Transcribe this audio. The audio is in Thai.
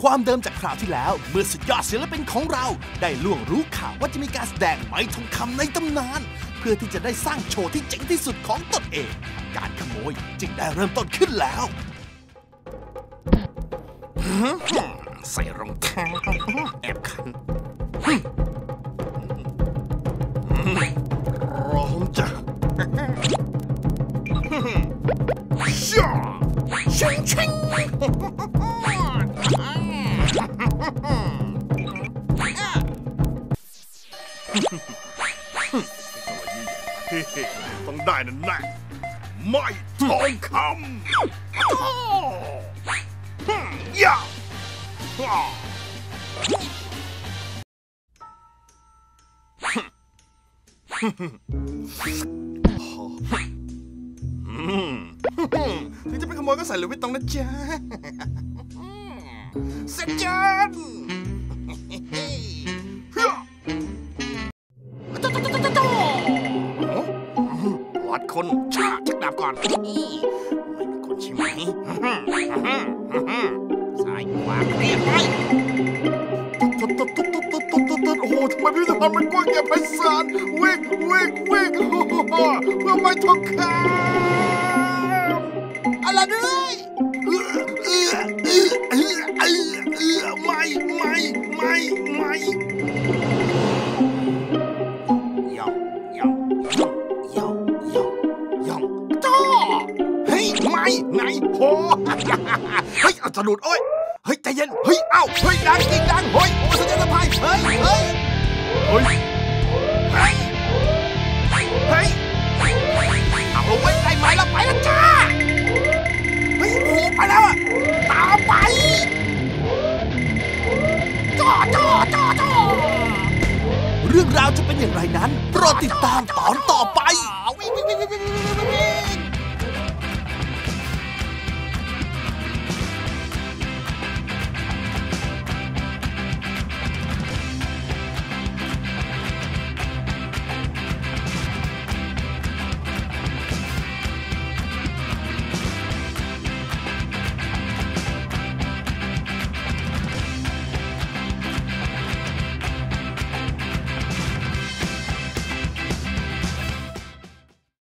ความเดิมจากคราวที่แล้ว เมื่อสุดยอดศิลปินของเรา ได้ล่วงรู้ข่าวว่าจะมีการแสดงไม้ทองคำในตำนาน เพื่อที่จะได้สร้างโชว์ที่เจ๋งที่สุดของตนเอง การขโมยจึงได้เริ่มต้นขึ้นแล้วใส่รองเท้าแอบขันพร้อมจ้ะช่าชิงชิง ต้องได้นั่นแน่ไม่ทองคำโอ้ฮึ่าถึงจะเป็นขโมยก็ใส่หรือไม่ต้องนะจ๊ะเสร็จจัน คนชาจักดาบก่อนไม่เป็นคนใช่ไหมซ้ายวาเรียบไปตุ๊ดตุ๊ดตุ๊ดตุ๊ดตุ๊ดตุ๊ดตุ๊ดตุ๊ดโอ้โหทำไมพิพิธภัณฑ์มันกว้างใหญ่ไพศาลวิ่งวิ่งวิ่งโอ้โหเพื่อไม่ทองคำอะไรด้วยเออเออเออเออเออเออไม่ โหเฮ้ยเอาสะดุดโอ้ยเฮ้ยใจเย็นเฮ้ยเอ้าเฮ้ยดังจริงดังเฮ้ยโอ้สัญญาณภัยเฮ้ยเฮ้ยเฮ้ยเฮ้ยเฮ้ยเอาไว้ได้ไหมล่ะไปแล้วจ้าเฮ้ยโอ้โหไปแล้วอะตามไปจ้อจ้อจ้อจ้อเรื่องราวจะเป็นอย่างไรนั้นโปรดติดตามตอนต่อไปวิ่งวิ่งวิ่งวิ่งวิ่ง